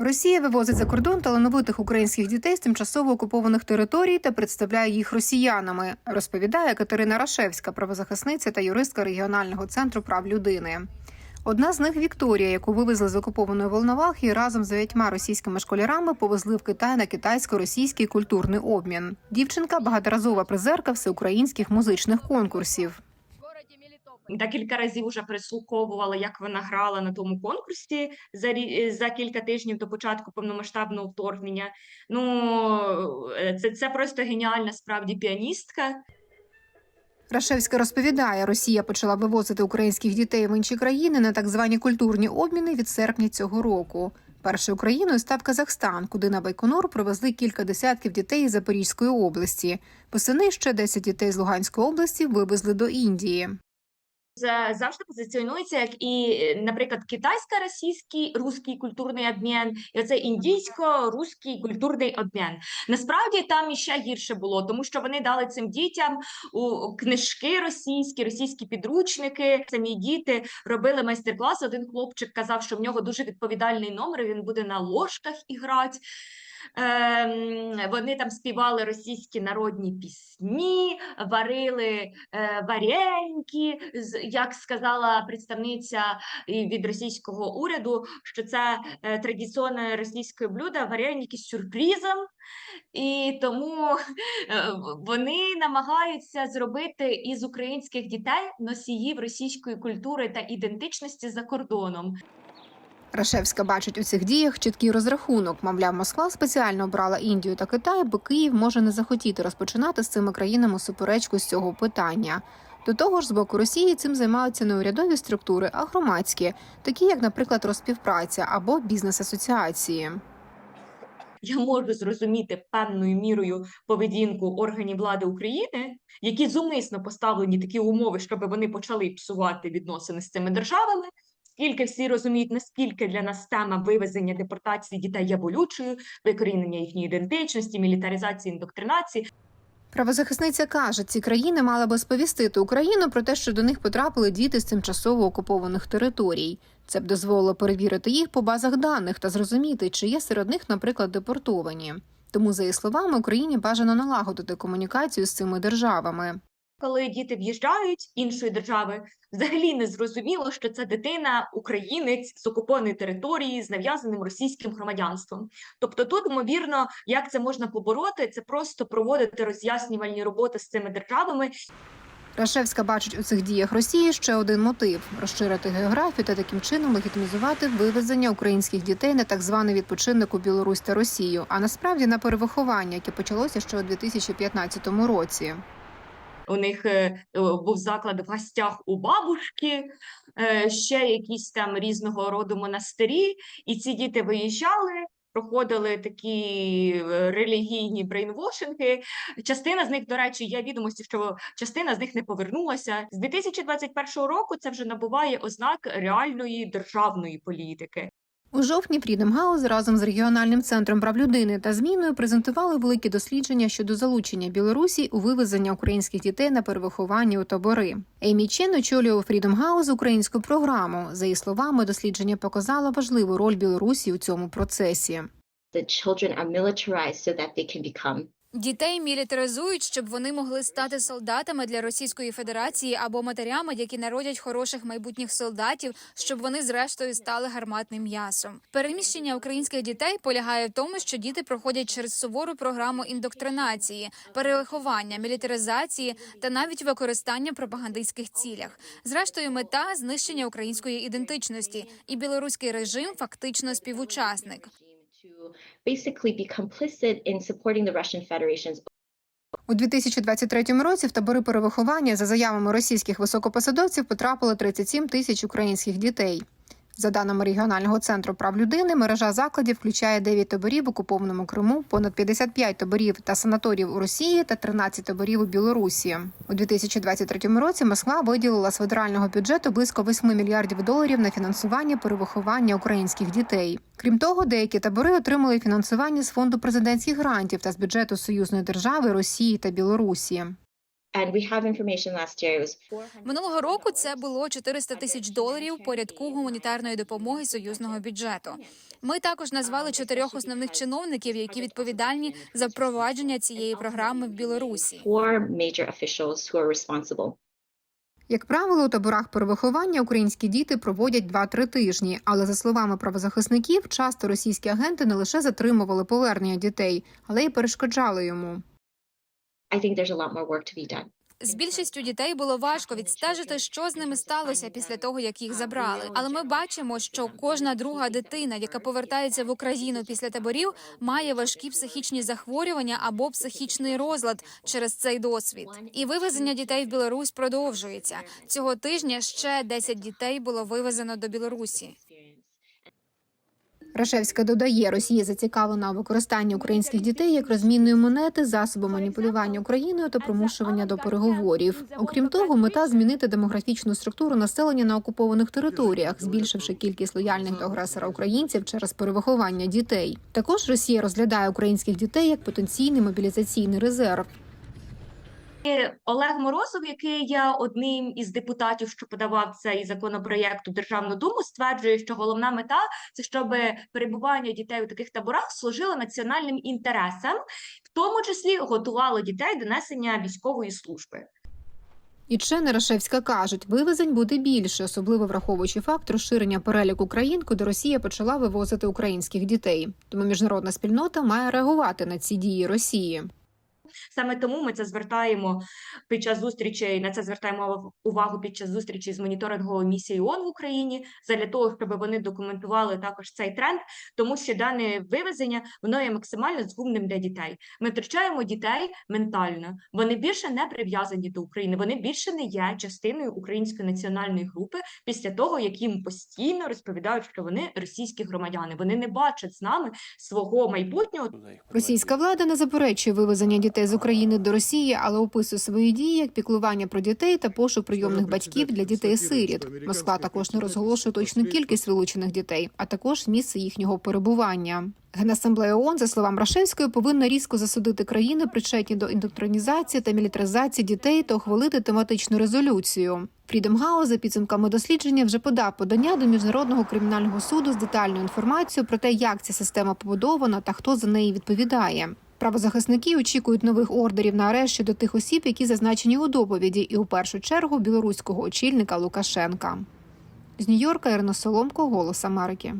Росія вивозить за кордон талановитих українських дітей з тимчасово окупованих територій та представляє їх росіянами, розповідає Катерина Рашевська, правозахисниця та юристка регіонального центру прав людини. Одна з них Вікторія, яку вивезли з окупованої Волновахи, разом з дев'ятьма російськими школярами повезли в Китай на китайсько-російський культурний обмін. Дівчинка багаторазова призерка всеукраїнських музичних конкурсів. Декілька разів вже прислуховувала, як вона грала на тому конкурсі за за кілька тижнів до початку повномасштабного вторгнення. Ну е, це, це просто геніальна справді піаністка. Рашевська розповідає, Росія почала вивозити українських дітей в інші країни на так звані культурні обміни від серпня цього року. Першою країною став Казахстан, куди на Байконур привезли кілька десятків дітей із Запорізької області. Восени ще 10 дітей з Луганської області вивезли до Індії. Завжди позиціонується як і, е, наприклад, китайсько-російський руський культурний обмін, і оце індійсько-руський культурний обмін. Насправді там іще гірше було, тому що вони дали цим дітям у книжки російські, російські підручники. Самі діти робили майстер-клас. Один хлопчик казав, що в нього дуже відповідальний номер. Він буде на ложках іграти. Ем, вони там співали російські народні пісні, варили е, вареники, з- як сказала представниця від російського уряду, що це е, традиційне російське блюдо, вареники з сюрпризом. І тому е, вони намагаються зробити із українських дітей носіїв російської культури та ідентичності за кордоном. Рашевська бачить у цих діях чіткий розрахунок. Мовляв, Москва спеціально обрала Індію та Китай, бо Київ може не захотіти розпочинати з цими країнами суперечку з цього питання. До того ж, з боку Росії цим займаються не урядові структури, а громадські, такі як, наприклад, розпівпраця або бізнес-асоціації. Я можу зрозуміти певною мірою поведінку органів влади України, які зумисно поставлені такі умови, щоб вони почали псувати відносини з цими державами. Скільки всі розуміють, наскільки для нас тема вивезення депортації дітей є болючою, викорінення їхньої ідентичності, мілітаризації, індоктринації. Правозахисниця каже, ці країни мали би сповістити Україну про те, що до них потрапили діти з тимчасово окупованих територій. Це б дозволило перевірити їх по базах даних та зрозуміти, чи є серед них, наприклад, депортовані. Тому, за її словами, Україні бажано налагодити комунікацію з цими державами. Коли діти в'їжджають іншої держави, взагалі не зрозуміло, що це дитина українець з окупованої території з нав'язаним російським громадянством. Тобто, тут ймовірно, як це можна побороти, це просто проводити роз'яснювальні роботи з цими державами Рашевська бачить у цих діях Росії ще один мотив розширити географію та таким чином легітимізувати вивезення українських дітей на так званий відпочинок у Білорусь та Росію, а насправді на перевиховання, яке почалося ще у 2015 році. У них е, е, був заклад в гостях у бабушки, е, ще якісь там різного роду монастирі, і ці діти виїжджали. Проходили такі релігійні брейнвошинги. Частина з них, до речі, є відомості, що частина з них не повернулася. З 2021 року це вже набуває ознак реальної державної політики. У жовтні Freedom House разом з регіональним центром прав людини та зміною презентували великі дослідження щодо залучення Білорусі у вивезення українських дітей на перевиховання у табори. Еймі Чен очолював Freedom House українську програму. За її словами, дослідження показало важливу роль Білорусі у цьому процесі. the children are militarized so that they can become Дітей мілітаризують, щоб вони могли стати солдатами для Російської Федерації або матерями, які народять хороших майбутніх солдатів, щоб вони зрештою стали гарматним м'ясом. Переміщення українських дітей полягає в тому, що діти проходять через сувору програму індоктринації, перевиховання, мілітаризації та навіть використання в пропагандистських цілях. Зрештою, мета знищення української ідентичності, і білоруський режим фактично співучасник. У 2023 році в табори перевиховання за заявами російських високопосадовців потрапили 37 тисяч українських дітей. За даними регіонального центру прав людини, мережа закладів включає 9 таборів в окупованому Криму, понад 55 таборів та санаторіїв у Росії та 13 таборів у Білорусі. У 2023 році Москва виділила з федерального бюджету близько 8 мільярдів доларів на фінансування перевиховання українських дітей. Крім того, деякі табори отримали фінансування з фонду президентських грантів та з бюджету союзної держави Росії та Білорусі. And we have information last year. It was 400 Минулого року це було 400 тисяч доларів по рядку гуманітарної допомоги союзного бюджету. Ми також назвали чотирьох основних чиновників, які відповідальні за впровадження цієї програми в Білорусі. four major officials who are responsible. Як правило, у таборах перевиховання українські діти проводять 2-3 тижні. Але за словами правозахисників, часто російські агенти не лише затримували повернення дітей, але й перешкоджали йому. I think there's a lot more work to be done. З більшістю дітей було важко відстежити, що з ними сталося після того, як їх забрали. Але ми бачимо, що кожна друга дитина, яка повертається в Україну після таборів, має важкі психічні захворювання або психічний розлад через цей досвід. І вивезення дітей в Білорусь продовжується цього тижня. Ще 10 дітей було вивезено до Білорусі. Рашевська додає, Росія зацікавлена у використанні українських дітей як розмінної монети, засобу маніпулювання Україною та примушування до переговорів. Окрім того, мета змінити демографічну структуру населення на окупованих територіях, збільшивши кількість лояльних до агресора українців через перевиховання дітей. Також Росія розглядає українських дітей як потенційний мобілізаційний резерв. Олег Морозов, який є одним із депутатів, що подавав цей законопроєкт у Державну Думу, стверджує, що головна мета це щоб перебування дітей у таких таборах служило національним інтересам, в тому числі готувало дітей до несення військової служби. І члени Рашевська кажуть, вивезень буде більше, особливо враховуючи факт розширення переліку країн, куди Росія почала вивозити українських дітей. Тому міжнародна спільнота має реагувати на ці дії Росії. Саме тому ми це звертаємо під час зустрічей. На це звертаємо увагу під час зустрічі з моніторинговою місією ООН в Україні, задля того, щоб вони документували також цей тренд, тому що дане вивезення воно є максимально згубним для дітей. Ми втрачаємо дітей ментально. Вони більше не прив'язані до України. Вони більше не є частиною української національної групи після того, як їм постійно розповідають, що вони російські громадяни. Вони не бачать з нами свого майбутнього. Російська влада не заперечує вивезення дітей з України до Росії, але описує свої дії як піклування про дітей та пошук прийомних батьків для дітей-сиріт. Москва також не розголошує точну кількість вилучених дітей, а також місце їхнього перебування. Генасамблея ООН, за словам Рашевської, повинна різко засудити країни, причетні до індоктринізації та мілітаризації дітей, та ухвалити тематичну резолюцію. Фрідом Хаус за підсумками дослідження вже подав подання до міжнародного кримінального суду з детальною інформацією про те, як ця система побудована та хто за неї відповідає. Правозахисники очікують нових ордерів на арешт щодо тих осіб, які зазначені у доповіді, і у першу чергу білоруського очільника Лукашенка. З Нью-Йорка Ірина Соломко, Голос Америки.